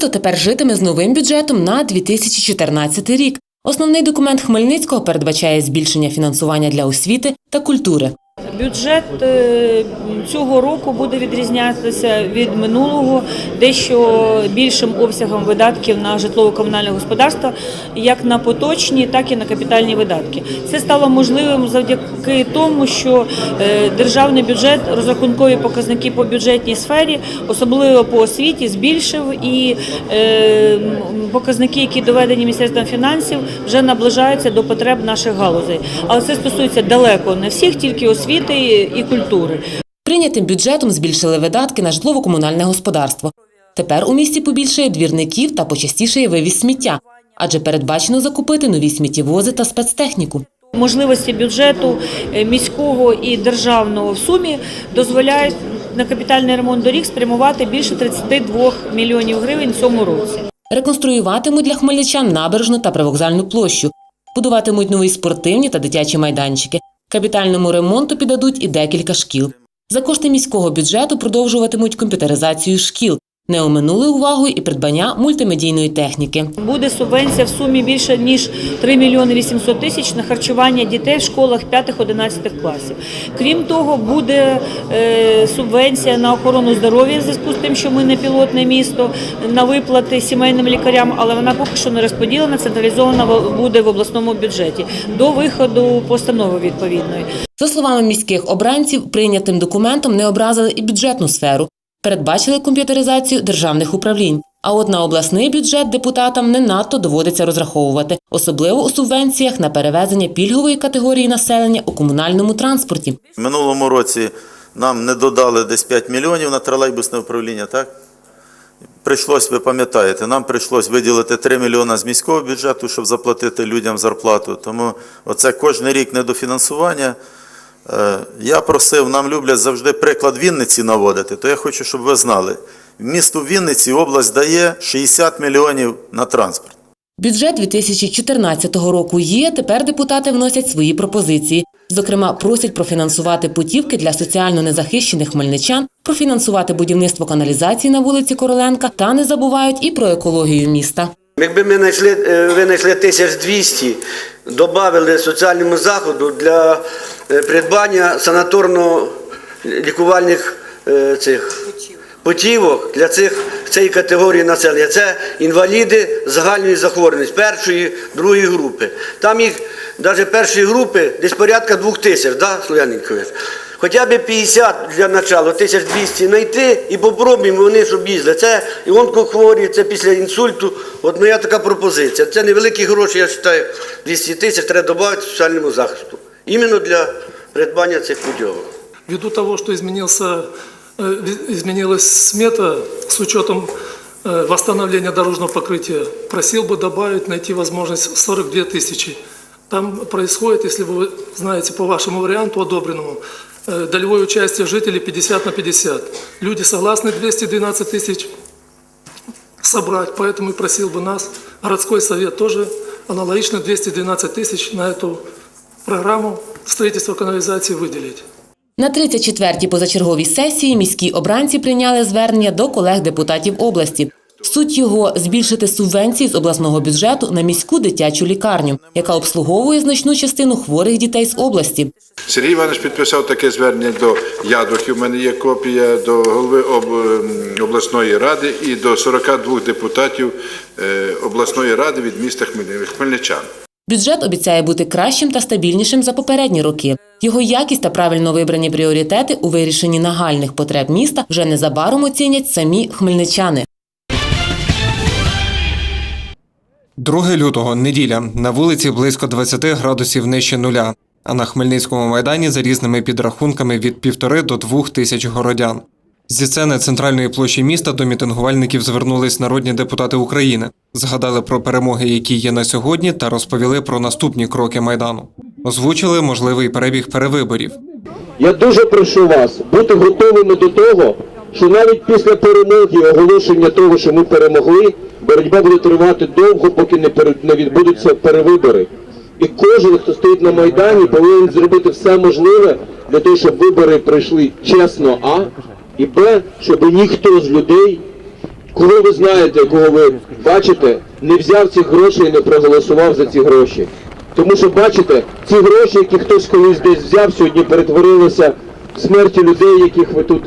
Місто тепер житиме з новим бюджетом на 2014 рік. Основний документ Хмельницького передбачає збільшення фінансування для освіти та культури. Бюджет е, цього року буде відрізнятися від минулого дещо більшим обсягом видатків на житлово-комунальне господарство, як на поточні, так і на капітальні видатки. Це стало можливим завдяки тому, що е, державний бюджет, розрахункові показники по бюджетній сфері, особливо по освіті, збільшив і е, показники, які доведені Міністерством фінансів, вже наближаються до потреб наших галузей. Але це стосується далеко не всіх, тільки освіти і культури. Прийнятим бюджетом збільшили видатки на житлово-комунальне господарство. Тепер у місті побільшає двірників та почастішає вивіз сміття, адже передбачено закупити нові сміттєвози та спецтехніку. Можливості бюджету е, міського і державного в сумі дозволяють на капітальний ремонт доріг спрямувати більше 32 мільйонів гривень цьому році. Реконструюватимуть для хмельничан набережну та привокзальну площу, будуватимуть нові спортивні та дитячі майданчики. Капітальному ремонту піддадуть і декілька шкіл. За кошти міського бюджету продовжуватимуть комп'ютеризацію шкіл. Не оминули увагою і придбання мультимедійної техніки. Буде субвенція в сумі більше ніж 3 мільйони 800 тисяч на харчування дітей в школах 5-11 класів. Крім того, буде е, субвенція на охорону здоров'я в зв'язку з тим, що ми не пілотне місто, на виплати сімейним лікарям, але вона поки що не розподілена, централізована буде в обласному бюджеті до виходу постанови відповідної. За словами міських обранців, прийнятим документом не образили і бюджетну сферу. Передбачили комп'ютеризацію державних управлінь. А от на обласний бюджет депутатам не надто доводиться розраховувати, особливо у субвенціях на перевезення пільгової категорії населення у комунальному транспорті. Минулому році нам не додали десь 5 мільйонів на тролейбусне управління, так? Прийшлось, ви пам'ятаєте, нам прийшлось виділити 3 мільйони з міського бюджету, щоб заплатити людям зарплату. Тому оце кожен рік недофінансування. Е, Я просив, нам люблять завжди приклад Вінниці наводити, то я хочу, щоб ви знали. Місту Вінниці область дає 60 мільйонів на транспорт. Бюджет 2014 року є. Тепер депутати вносять свої пропозиції. Зокрема, просять профінансувати путівки для соціально незахищених хмельничан, профінансувати будівництво каналізації на вулиці Короленка та не забувають і про екологію міста. Якби ми знайшли, е, винайшли 1200, додали соціальному заходу для придбання санаторно-лікувальних е, цих путівок для цих цієї категорії населення. Це інваліди загальної захворюваності першої, другої групи. Там їх навіть першої групи десь порядка двох тисяч, да, Слов'яненкович? Хоча б 50 для начала, 1200 знайти і попробуємо вони, щоб їздили. Це і онкохворі, це після інсульту. От моя така пропозиція. Це невеликі гроші, я вважаю, 200 тисяч треба додати соціальному захисту. Іменно для придбання цих путівок. Ввиду того, что изменился, э, изменилась смета с учетом э, восстановления дорожного покрытия, просил бы добавить, найти возможность 42 тысячи. Там происходит, если вы знаете, по вашему варианту одобренному, э, долевое участие жителей 50 на 50. Люди согласны 212 тысяч собрать, поэтому и просил бы нас, городской совет тоже аналогично 212 тысяч на эту программу строительства канализации выделить. На 34-й позачерговій сесії міські обранці прийняли звернення до колег-депутатів області. Суть його збільшити субвенції з обласного бюджету на міську дитячу лікарню, яка обслуговує значну частину хворих дітей з області. Сергій Іванович підписав таке звернення до Ядухів. У мене є копія до голови обласної ради і до 42 депутатів е, обласної ради від міста Хмельни- Хмельничан. Бюджет обіцяє бути кращим та стабільнішим за попередні роки. Його якість та правильно вибрані пріоритети у вирішенні нагальних потреб міста вже незабаром оцінять самі хмельничани. 2 лютого, неділя. На вулиці близько 20 градусів нижче нуля. А на Хмельницькому майдані за різними підрахунками від півтори до двох тисяч городян. Зі сцени центральної площі міста до мітингувальників звернулись народні депутати України, згадали про перемоги, які є на сьогодні, та розповіли про наступні кроки майдану. Озвучили можливий перебіг перевиборів. Я дуже прошу вас бути готовими до того, що навіть після перемоги, оголошення того, що ми перемогли, боротьба буде тривати довго, поки не відбудуться перевибори. І кожен, хто стоїть на Майдані, повинен зробити все можливе для того, щоб вибори пройшли чесно, а і Б, щоб ніхто з людей коли ви знаєте, кого ви бачите, не взяв цих грошей і не проголосував за ці гроші. Тому що бачите, ці гроші, які хтось колись десь взяв, сьогодні перетворилися в смерті людей, яких ви тут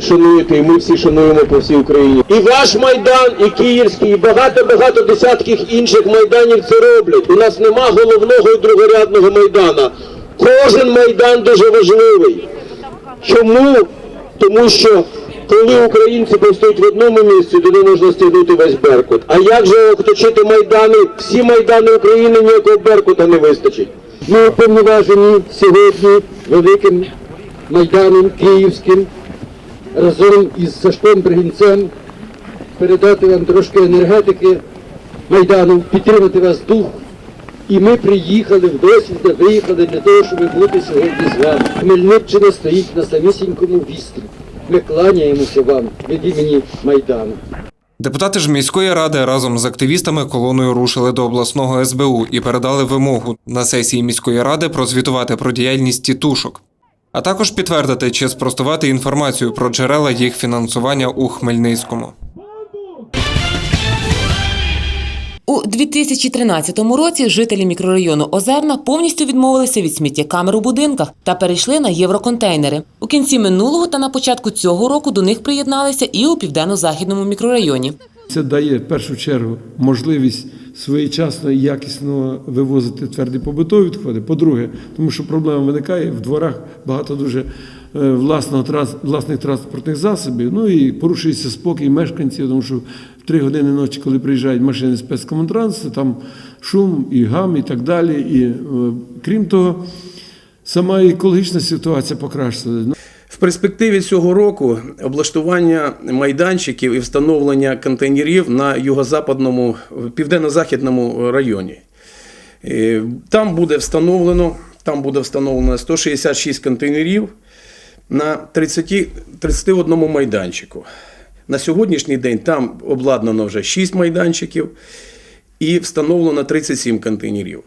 шануєте, і ми всі шануємо по всій Україні. І ваш майдан, і київський, і багато-багато десятків інших майданів це роблять. У нас нема головного і другорядного майдана. Кожен майдан дуже важливий. Чому? Тому що коли українці постають в одному місці, туди можна стягнути весь Беркут. А як же оточити майдани? Всі майдани України ніякого Беркута не вистачить. Ми уповноважені сьогодні великим майданом київським разом із Сашком Бригінцем передати вам трошки енергетики майдану, підтримати вас дух. І ми приїхали в досвіда, виїхали для того, щоб бути сьогодні з вами. Хмельниччина стоїть на самісінькому вістрі. Ми кланяємося вам від імені Майдану. Депутати ж міської ради разом з активістами колоною рушили до обласного СБУ і передали вимогу на сесії міської ради прозвітувати про діяльність тітушок, а також підтвердити чи спростувати інформацію про джерела їх фінансування у Хмельницькому. У 2013 році жителі мікрорайону Озерна повністю відмовилися від сміттєкамер у будинках та перейшли на євроконтейнери. У кінці минулого та на початку цього року до них приєдналися і у південно-західному мікрорайоні. Це дає в першу чергу можливість своєчасно і якісно вивозити тверді побутові відходи. По-друге, тому що проблема виникає в дворах багато дуже е, власного власних транспортних засобів. Ну і порушується спокій мешканців, тому що три години ночі, коли приїжджають машини спецкомунтранспорту, там шум і гам, і так далі. І е, крім того, сама екологічна ситуація покращилася. В перспективі цього року облаштування майданчиків і встановлення контейнерів на юго-западному, південно-західному районі. Е, Там буде встановлено, там буде встановлено 166 контейнерів на 30, 31 майданчику. На сьогоднішній день там обладнано вже 6 майданчиків і встановлено 37 контейнерів.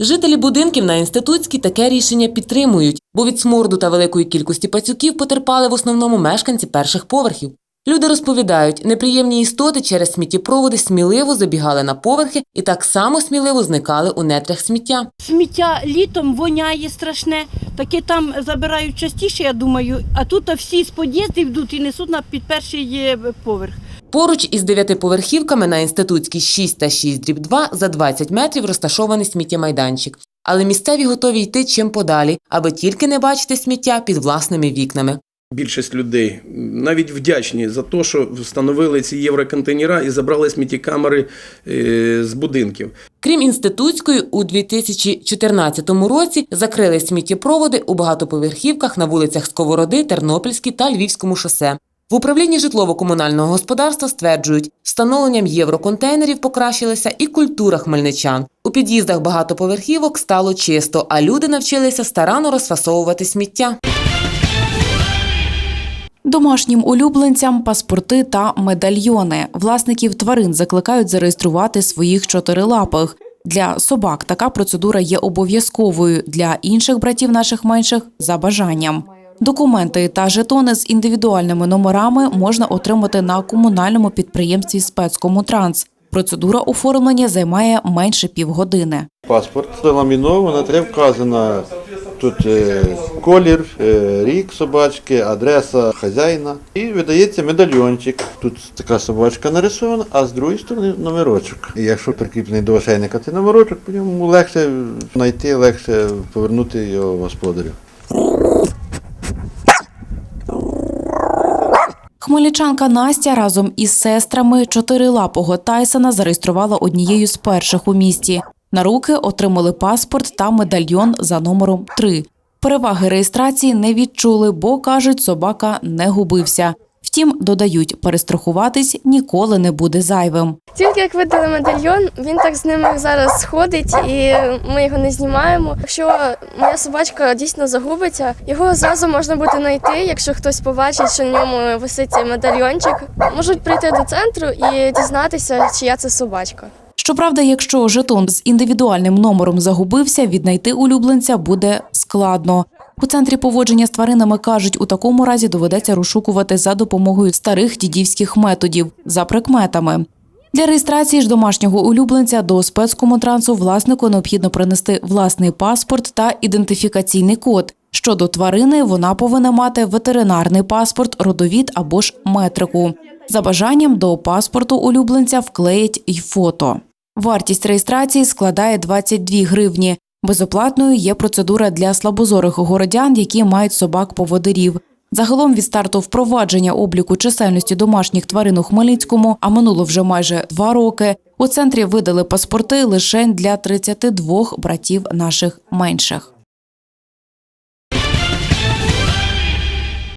Жителі будинків на інститутській таке рішення підтримують, бо від сморду та великої кількості пацюків потерпали в основному мешканці перших поверхів. Люди розповідають, неприємні істоти через сміттєпроводи сміливо забігали на поверхи і так само сміливо зникали у нетрях сміття. Сміття літом воняє страшне, таке там забирають частіше, я думаю, а тут всі з під'їздів йдуть і несуть на під перший е, поверх. Поруч із дев'ятиповерхівками на інститутській 6 та 6 дріб 2 за 20 метрів розташований сміттємайданчик. Але місцеві готові йти чим подалі, аби тільки не бачити сміття під власними вікнами. Більшість людей навіть вдячні за те, що встановили ці євроконтейнера і забрали сміттєкамери е, з будинків. Крім інститутської, у 2014 році закрили сміттєпроводи у багатоповерхівках на вулицях Сковороди, Тернопільській та Львівському шосе. В управлінні житлово-комунального господарства стверджують, встановленням євроконтейнерів покращилася і культура хмельничан. У під'їздах багатоповерхівок стало чисто, а люди навчилися старанно розфасовувати сміття. Домашнім улюбленцям паспорти та медальйони. Власників тварин закликають зареєструвати своїх чотирилапих. Для собак така процедура є обов'язковою. Для інших братів наших менших за бажанням. Документи та жетони з індивідуальними номерами можна отримати на комунальному підприємстві спецкомутранс. Процедура оформлення займає менше півгодини. Паспорт ламіновано, треба вказано тут е, колір, е, рік собачки, адреса хазяїна. І видається медальйончик. Тут така собачка нарисована, а з другої сторони номерочок. І якщо прикріплений до ошейника цей номерочок, по ньому легше знайти, легше повернути його господарю. Хмельничанка Настя разом із сестрами чотирилапого Тайсона зареєструвала однією з перших у місті. На руки отримали паспорт та медальйон за номером 3. Переваги реєстрації не відчули, бо кажуть, собака не губився. Втім, додають, перестрахуватись ніколи не буде зайвим. Тільки як видали медальйон, він так з ними зараз сходить, і ми його не знімаємо. Якщо моя собачка дійсно загубиться, його зразу можна буде знайти, якщо хтось побачить, що на ньому висить медальйончик. Можуть прийти до центру і дізнатися, чия це собачка. Щоправда, якщо жетон з індивідуальним номером загубився, віднайти улюбленця буде складно. У центрі поводження з тваринами кажуть, у такому разі доведеться розшукувати за допомогою старих дідівських методів за прикметами. Для реєстрації ж домашнього улюбленця до спецкомунтрансу власнику необхідно принести власний паспорт та ідентифікаційний код. Щодо тварини, вона повинна мати ветеринарний паспорт, родовід або ж метрику. За бажанням до паспорту улюбленця вклеять й фото. Вартість реєстрації складає 22 гривні. Безоплатною є процедура для слабозорих городян, які мають собак-поводирів. Загалом від старту впровадження обліку чисельності домашніх тварин у Хмельницькому, а минуло вже майже два роки. У центрі видали паспорти лише для 32 братів наших менших.